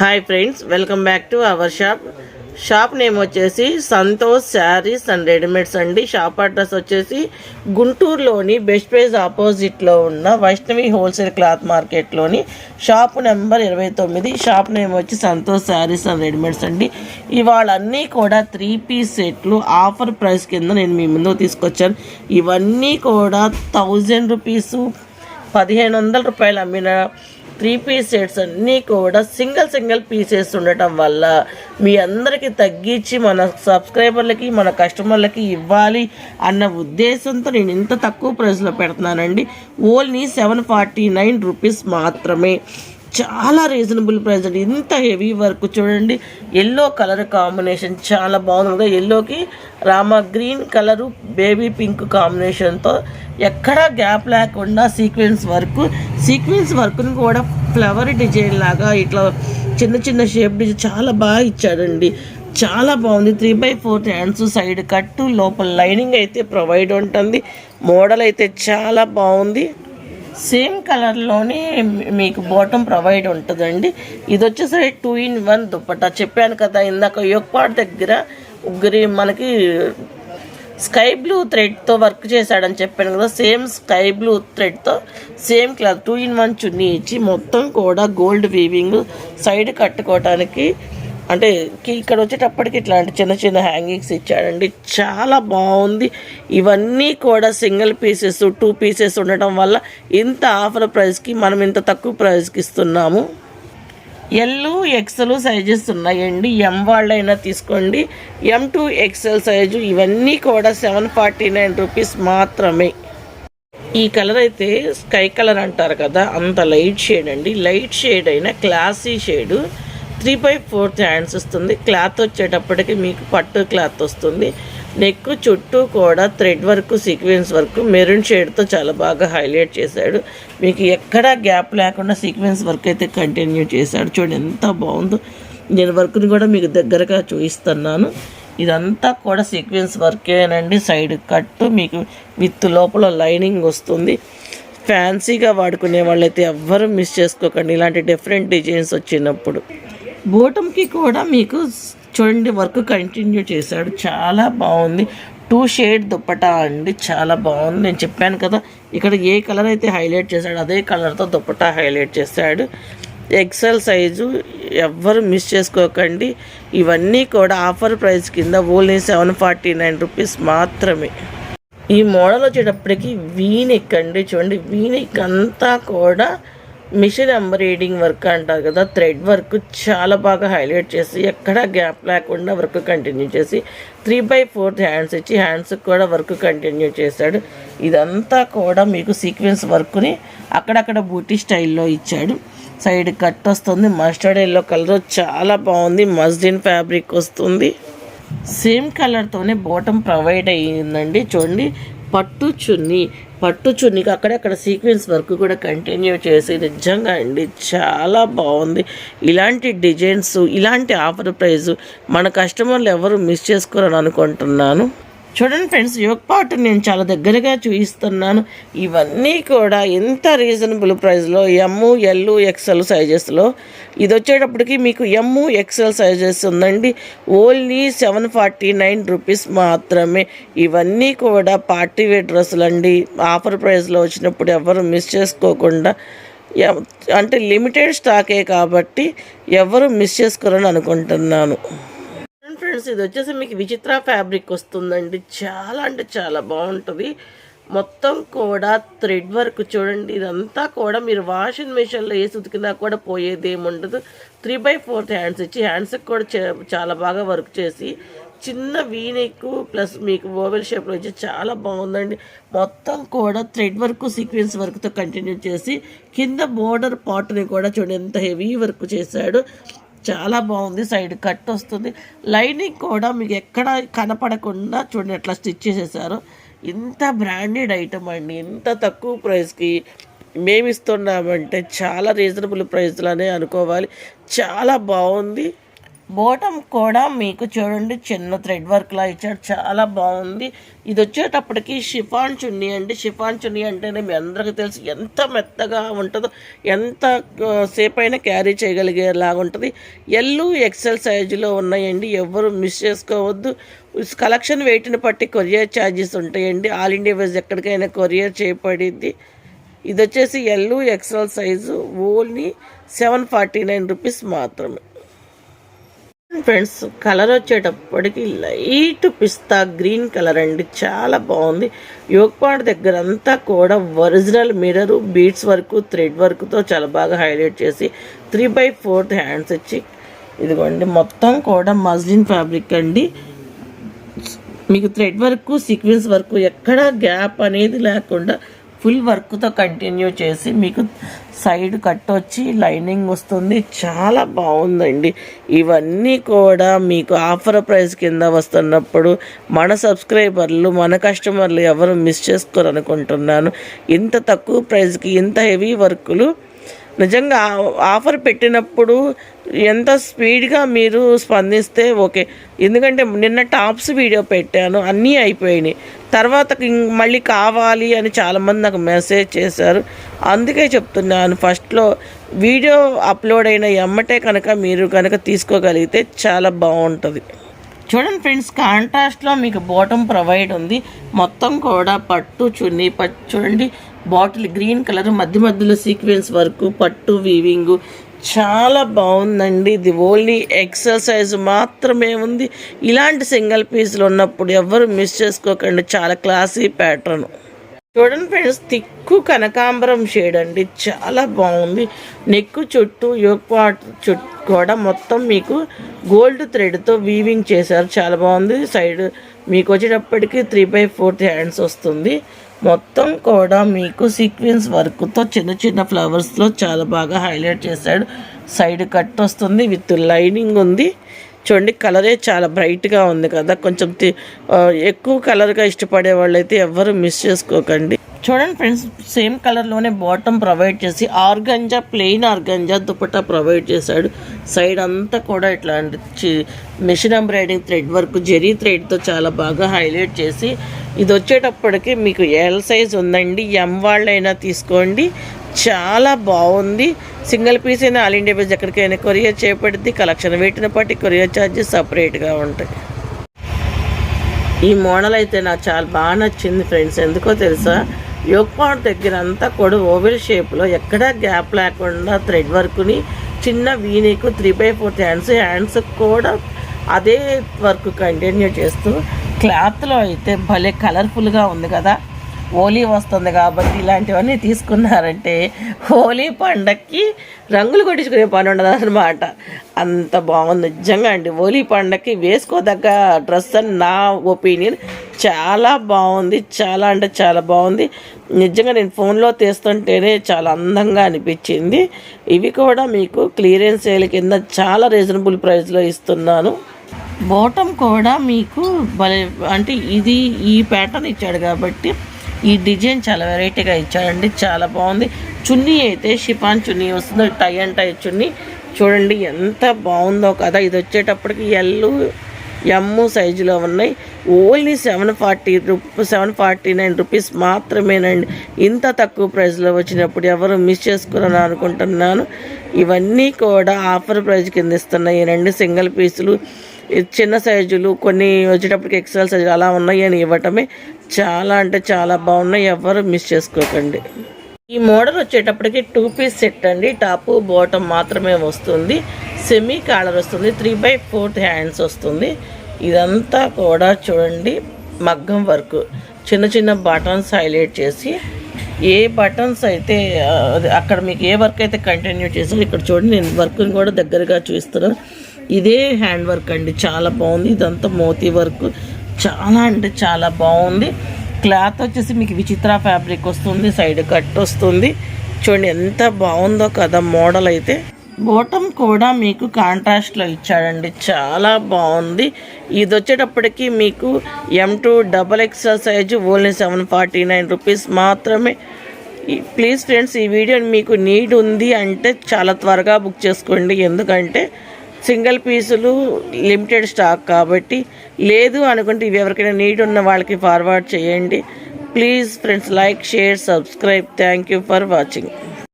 Hi friends welcome back to our shop shop name వచ్చేసి Santosh sarees and readymades అండి. Shop address వచ్చేసి గుంటూరులోని best price ఆపోజిట్లో ఉన్న వైష్ణవి హోల్సేల్ క్లాత్ మార్కెట్లోని షాప్ నెంబర్ ఇరవై తొమ్మిది. షాప్ నేమ్ వచ్చి సంతోష్ శారీస్ అండ్ రెడీమేడ్స్ అండి. ఇవాళ అన్నీ కూడా త్రీ పీస్ సెట్లు ఆఫర్ ప్రైస్ కింద నేను మీ ముందు తీసుకొచ్చాను. ఇవన్నీ కూడా థౌజండ్ రూపీసు పదిహేను వందల రూపాయలు అమ్మిన త్రీ పీస్ సెట్స్ అన్నీ కూడా సింగిల్ సింగిల్ పీసెస్ ఉండటం వల్ల మీ అందరికీ తగ్గించి మన సబ్స్క్రైబర్లకి మన కస్టమర్లకి ఇవ్వాలి అన్న ఉద్దేశంతో నేను ఇంత తక్కువ ప్రైస్లో పెడుతున్నానండి. Only seven forty nine rupees మాత్రమే. చాలా రీజనబుల్ ప్రైస్ అండి. ఇంత హెవీ వర్క్ చూడండి. ఎల్లో కలర్ కాంబినేషన్ చాలా బాగుంది. కదా ఎల్లోకి Rama green colour baby pink కాంబినేషన్తో ఎక్కడా గ్యాప్ లేకుండా సీక్వెన్స్ వర్క్ సీక్వెన్స్ వర్క్ని కూడా ఫ్లవర్ డిజైన్ లాగా ఇట్లా చిన్న చిన్న షేప్ డిజైన్ చాలా బాగా ఇచ్చాడండి. చాలా బాగుంది. Three by four hands side cut లోపల లైనింగ్ అయితే ప్రొవైడ్ ఉంటుంది. మోడల్ అయితే చాలా బాగుంది. సేమ్ కలర్లోనే మీకు బాటమ్ ప్రొవైడ్ ఉంటుందండి. ఇది వచ్చేసరికి టూ ఇన్ వన్ దుప్పటా. చెప్పాను కదా ఇందాక యొక్పాట్ దగ్గర ఉగ్గురి మనకి స్కై బ్లూ థ్రెడ్తో వర్క్ చేశాడని చెప్పాను కదా సేమ్ స్కై బ్లూ థ్రెడ్తో same cloth two in one చున్నీ ఇచ్చి మొత్తం కూడా గోల్డ్ వీవింగ్ సైడ్ కట్టుకోవడానికి అంటే ఇక్కడ వచ్చేటప్పటికి ఇట్లాంటి చిన్న చిన్న హ్యాంగింగ్స్ ఇచ్చాడండి. చాలా బాగుంది ఇవన్నీ కూడా సింగిల్ పీసెస్ టూ పీసెస్ ఉండటం వల్ల ఇంత ఆఫర్ ప్రైస్కి మనం ఇంత తక్కువ ప్రైస్కి ఇస్తున్నాము. ఎల్లు ఎక్సెల్ సైజెస్ ఉన్నాయండి. ఎం వాళ్ళైనా తీసుకోండి. ఎం టూ ఎక్సెల్ సైజు ఇవన్నీ కూడా సెవెన్ ఫార్టీ నైన్ రూపీస్ మాత్రమే. ఈ కలర్ అయితే స్కై కలర్ అంటారు కదా అంత లైట్ షేడ్ అండి. లైట్ షేడ్ అయిన classy shade three by fourth hands వస్తుంది. క్లాత్ వచ్చేటప్పటికి మీకు పట్టు క్లాత్ వస్తుంది. నెక్ చుట్టూ కూడా thread work sequence work maroon షేడ్తో చాలా బాగా హైలైట్ చేశాడు. మీకు ఎక్కడా గ్యాప్ లేకుండా సీక్వెన్స్ వర్క్ అయితే కంటిన్యూ చేశాడు. చూడండి ఎంత బాగుందో. నేను వర్క్ని కూడా మీకు దగ్గరగా చూపిస్తున్నాను ఇదంతా కూడా సీక్వెన్స్ వర్కేనండి. సైడ్ కట్టు మీకు విత్ లోపల లైనింగ్ వస్తుంది. ఫ్యాన్సీగా వాడుకునే వాళ్ళైతే ఎవ్వరూ మిస్ చేసుకోకండి. ఇలాంటి డిఫరెంట్ డిజైన్స్ వచ్చినప్పుడు. బోటంకి కూడా మీకు చూడండి వర్క్ కంటిన్యూ చేశాడు. చాలా బాగుంది. టూ షేడ్ దుప్పటా అండి. చాలా బాగుంది. నేను చెప్పాను కదా ఇక్కడ ఏ కలర్ అయితే హైలైట్ చేశాడు అదే కలర్తో దుప్పటా హైలైట్ చేశాడు. ఎక్సెల్ సైజు ఎవ్వరు మిస్ చేసుకోకండి. ఇవన్నీ కూడా ఆఫర్ ప్రైస్ కింద only seven forty nine rupees మాత్రమే. ఈ మోడల్ వచ్చేటప్పటికి వీనిక్ అండి. చూడండి వీనిక్ అంతా కూడా మిషన్ ఎంబ్రాయిడింగ్ వర్క్ అంటారు కదా థ్రెడ్ వర్క్ చాలా బాగా హైలైట్ చేసి ఎక్కడ గ్యాప్ లేకుండా వర్క్ కంటిన్యూ చేసి త్రీ బై ఫోర్త్ హ్యాండ్స్ ఇచ్చి హ్యాండ్స్కి కూడా వర్క్ కంటిన్యూ చేశాడు. ఇదంతా కూడా మీకు సీక్వెన్స్ వర్క్ని అక్కడక్కడ బూటీ స్టైల్లో ఇచ్చాడు. సైడ్ కట్ వస్తుంది మస్టర్డ్ ఎల్లో కలర్ చాలా బాగుంది మస్లిన్ ఫ్యాబ్రిక్ వస్తుంది. సేమ్ కలర్తోనే బాటమ్ ప్రొవైడ్ అయ్యిందండి. చూడండి పట్టు చున్నీ పట్టు చున్నీకి అక్కడక్కడ సీక్వెన్స్ వర్క్ కూడా కంటిన్యూ చేసి నిజంగా అండి చాలా బాగుంది. ఇలాంటి డిజైన్స్ ఇలాంటి ఆఫర్ ప్రైజు మన కస్టమర్లు ఎవరు మిస్ చేసుకోరని అనుకుంటున్నాను. చూడండి ఫ్రెండ్స్ యోగ్ పాటు నేను చాలా దగ్గరగా చూపిస్తున్నాను ఇవన్నీ కూడా ఎంత రీజనబుల్ ప్రైస్లో ఎమ్ము ఎల్లు ఎక్సెల్ సైజెస్లో ఇది వచ్చేటప్పటికి మీకు ఎమ్ము ఎక్సెల్ సైజెస్ ఉందండి. Only seven forty nine rupees మాత్రమే. ఇవన్నీ కూడా పార్టీ వేర్ డ్రెస్సులు అండి. ఆఫర్ ప్రైస్లో వచ్చినప్పుడు ఎవరు మిస్ చేసుకోకుండా అంటే లిమిటెడ్ స్టాకే కాబట్టి ఎవరు మిస్ చేసుకోరని అనుకుంటున్నాను. ఫ్రెండ్స్ ఇది వచ్చేసి మీకు విచిత్ర ఫ్యాబ్రిక్ వస్తుందండి. చాలా అంటే చాలా బాగుంటుంది. మొత్తం కూడా థ్రెడ్ వర్క్ చూడండి. ఇదంతా కూడా మీరు వాషింగ్ మిషన్లో వేసి ఉతికినా కూడా పోయేది ఏమి ఉండదు త్రీ బై ఫోర్త్ హ్యాండ్స్ ఇచ్చి హ్యాండ్స్కి కూడా చే- చాలా బాగా వర్క్ చేసి చిన్న వీనెక్ ప్లస్ మీకు ఓవెల్ షేప్లో వచ్చి చాలా బాగుందండి. మొత్తం కూడా థ్రెడ్ వర్క్ సీక్వెన్స్ వర్క్తో కంటిన్యూ చేసి కింద బోర్డర్ పార్ట్ని కూడా చూడండి. ఎంత హెవీ వర్క్ చేశాడు. చాలా బాగుంది సైడ్ కట్ వస్తుంది. లైనింగ్ కూడా మీకు ఎక్కడ కనపడకుండా చూడండి ఎట్లా స్టిచ్ చేసేసారు. ఇంత బ్రాండెడ్ ఐటమ్ అండి ఇంత తక్కువ ప్రైస్కి మేము ఇస్తున్నామంటే చాలా రీజనబుల్ ప్రైస్లోనే అనుకోవాలి. చాలా బాగుంది. బోటం కూడా మీకు చూడండి చిన్న థ్రెడ్ వర్క్లా ఇచ్చాడు. చాలా బాగుంది. ఇది వచ్చేటప్పటికి షిఫాన్ చున్నీ అండి. షిఫాన్ చున్నీ అంటేనే మీ అందరికీ తెలుసు ఎంత మెత్తగా ఉంటుందో ఎంత సేపైనా క్యారీ చేయగలిగేలాగా ఉంటుంది. ఎల్లు ఎక్సెల్ సైజులో ఉన్నాయండి. ఎవరు మిస్ చేసుకోవద్దు. కలెక్షన్ వెయిట్ని బట్టి కొరియర్ ఛార్జెస్ ఉంటాయండి. ఆల్ ఇండియా వైజ్ ఎక్కడికైనా కొరియర్ చేయబడింది ఇది వచ్చేసి L XL size only seven forty nine rupees మాత్రమే. ఫ్రెండ్స్ కలర్ వచ్చేటప్పటికి లైట్ పిస్తా గ్రీన్ కలర్ అండి. చాలా బాగుంది. యోగపాడ్ దగ్గర అంతా కూడా original mirror beads work thread వర్క్తో చాలా బాగా హైలైట్ చేసి త్రీ బై ఫోర్త్ హ్యాండ్స్ ఇచ్చి ఇదిగోండి మొత్తం కూడా మజ్లిన్ ఫ్యాబ్రిక్ అండి. మీకు థ్రెడ్ వర్క్ సీక్వెన్స్ వర్క్ ఎక్కడా గ్యాప్ అనేది లేకుండా ఫుల్ వర్క్తో కంటిన్యూ చేసి మీకు సైడ్ కట్ వచ్చి లైనింగ్ వస్తుంది. చాలా బాగుందండి. ఇవన్నీ కూడా మీకు ఆఫర్ ప్రైస్ కింద వస్తున్నప్పుడు మన సబ్స్క్రైబర్లు మన కస్టమర్లు ఎవరు మిస్ చేసుకోరనుకుంటున్నాను. ఇంత తక్కువ ప్రైస్కి ఇంత హెవీ వర్కులు నిజంగా ఆఫర్ పెట్టినప్పుడు ఎంత స్పీడ్గా మీరు స్పందిస్తే ఓకే. ఎందుకంటే నిన్న టాప్స్ వీడియో పెట్టాను అన్నీ అయిపోయినాయి. తర్వాత మళ్ళీ కావాలి అని చాలామంది నాకు మెసేజ్ చేశారు. అందుకే చెప్తున్నాను ఫస్ట్లో వీడియో అప్లోడ్ అయిన ఎమ్మటే కనుక మీరు కనుక తీసుకోగలిగితే చాలా బాగుంటుంది. చూడండి ఫ్రెండ్స్ కాంట్రాస్ట్లో మీకు బాటమ్ ప్రొవైడ్ ఉంది. మొత్తం కూడా పట్టు చున్నీ పట్టు చూడండి బాటిల్ గ్రీన్ కలర్ మధ్య మధ్యలో సీక్వెన్స్ వర్క్ పట్టు వీవింగ్ చాలా బాగుందండి. ఇది ఓన్లీ ఎక్సర్సైజ్ మాత్రమే ఉంది. ఇలాంటి సింగిల్ పీస్లు ఉన్నప్పుడు ఎవరు మిస్ చేసుకోకండి. చాలా క్లాసీ ప్యాటర్న్. చూడండి ఫ్రెండ్స్ తిక్కు కనకాంబరం షేడ్ అండి. చాలా బాగుంది. నెక్కు చుట్టూ యోగపాట్ చుట్టూ కూడా మొత్తం మీకు గోల్డ్ థ్రెడ్తో వీవింగ్ చేశారు. చాలా బాగుంది. సైడ్ మీకు వచ్చేటప్పటికి త్రీ బై ఫోర్త్ హ్యాండ్స్ వస్తుంది. మొత్తం కూడా మీకు సీక్వెన్స్ వర్క్తో చిన్న చిన్న ఫ్లవర్స్లో చాలా బాగా హైలైట్ చేశాడు. సైడ్ కట్ వస్తుంది విత్ లైనింగ్ ఉంది. చూడండి కలరే చాలా బ్రైట్గా ఉంది కదా. కొంచెం ఎక్కువ కలర్గా ఇష్టపడే వాళ్ళైతే ఎవ్వరు మిస్ చేసుకోకండి. చూడండి ఫ్రెండ్స్ సేమ్ కలర్లోనే బాటమ్ ప్రొవైడ్ చేసి organza plain organza dupatta provide చేశాడు. సైడ్ అంతా కూడా ఇట్లాంటి చి- machine embroidering thread work zari థ్రెడ్తో చాలా బాగా హైలైట్ చేసి ఇది వచ్చేటప్పటికి మీకు ఎల్ సైజ్ ఉందండి. ఎం వాళ్ళైనా తీసుకోండి. చాలా బాగుంది. సింగిల్ పీస్ అయినా ఆల్ ఇండియా బేస్ ఎక్కడికైనా కొరియర్ చేపడుద్ది. కలెక్షన్ వెయిట్ని బట్టి కొరియర్ ఛార్జెస్ సపరేట్గా ఉంటాయి. ఈ మోడల్ అయితే నాకు చాలా బాగా నచ్చింది ఫ్రెండ్స్. ఎందుకో తెలుసా? యోగపాట్ దగ్గర అంతా కూడా ఓవెల్ షేప్లో ఎక్కడా గ్యాప్ లేకుండా థ్రెడ్ వర్క్ని చిన్న వీనీకు three by fourth hands hands కూడా అదే వర్క్ కంటిన్యూ చేస్తూ క్లాత్లో అయితే భలే కలర్ఫుల్గా ఉంది కదా. హోలీ వస్తుంది కాబట్టి ఇలాంటివన్నీ తీసుకున్నారంటే హోలీ పండక్కి రంగులు కొట్టించుకునే పని ఉండదు అనమాట అంత బాగుంది. నిజంగా అండి హోలీ పండక్కి వేసుకోదగ్గ డ్రెస్ అని నా ఒపీనియన్. చాలా బాగుంది. చాలా అంటే చాలా బాగుంది. నిజంగా నేను ఫోన్లో తీస్తుంటేనే చాలా అందంగా అనిపించింది. ఇవి కూడా మీకు క్లియరెన్స్ సేల్ కింద చాలా రీజనబుల్ ప్రైస్లో ఇస్తున్నాను. బాటమ్ కూడా మీకు భలే అంటే ఇది ఈ ప్యాటర్న్ ఇచ్చాడు కాబట్టి ఈ డిజైన్ చాలా వెరైటీగా ఇచ్చాడండి. చాలా బాగుంది. చున్నీ అయితే షిఫాన్ చున్నీ వస్తుంది. టై అండ్ టై చున్నీ. చూడండి ఎంత బాగుందో కదా. ఇది వచ్చేటప్పటికి ఎల్లు ఎమ్ము సైజులో ఉన్నాయి. Only seven forty rupee seven forty nine rupees మాత్రమేనండి. ఇంత తక్కువ ప్రైస్లో వచ్చినప్పుడు ఎవరు మిస్ చేసుకోరని అనుకుంటున్నాను. ఇవన్నీ కూడా ఆఫర్ ప్రైస్ కింద ఇస్తున్నాయి. సింగిల్ పీసులు చిన్న సైజులు కొన్ని వచ్చేటప్పటికి ఎక్సెల్ సైజులు అలా ఉన్నాయి అని ఇవ్వటమే చాలా అంటే చాలా బాగున్నాయి. ఎవరు మిస్ చేసుకోకండి. ఈ మోడల్ వచ్చేటప్పటికి టూ పీస్ సెట్ అండి. టాప్ బాటమ్ మాత్రమే వస్తుంది. సెమీ కాలర్ వస్తుంది. త్రీ బై ఫోర్త్ హ్యాండ్స్ వస్తుంది. ఇదంతా కూడా చూడండి మగ్గం వర్క్. చిన్న చిన్న బటన్స్ హైలైట్ చేసి ఏ బటన్స్ అయితే అక్కడ మీకు ఏ వర్క్ అయితే కంటిన్యూ చేసారో ఇక్కడ చూడండి నేను వర్క్ని కూడా దగ్గరగా చూస్తున్నాను ఇదే హ్యాండ్ వర్క్ అండి చాలా బాగుంది. ఇదంతా మోతీ వర్క్. చాలా అంటే చాలా బాగుంది. క్లాత్ వచ్చేసి మీకు విచిత్ర ఫ్యాబ్రిక్ వస్తుంది సైడ్ కట్ వస్తుంది. చూడండి ఎంత బాగుందో కదా మోడల్ అయితే. బోటం కూడా మీకు కాంట్రాస్ట్లో ఇచ్చాడండి. చాలా బాగుంది. ఇది వచ్చేటప్పటికి మీకు M two double XL size only seven forty nine rupees మాత్రమే. ప్లీజ్ ఫ్రెండ్స్ ఈ వీడియో మీకు నీడ్ ఉంది అంటే చాలా త్వరగా బుక్ చేసుకోండి. ఎందుకంటే సింగిల్ పీసులు లిమిటెడ్ స్టాక్ కాబట్టి లేదు అనుకుంటే ఇవి ఎవరికైనా నీడ్ ఉన్న వాళ్ళకి ఫార్వర్డ్ చేయండి. Please friends like share subscribe thank you for watching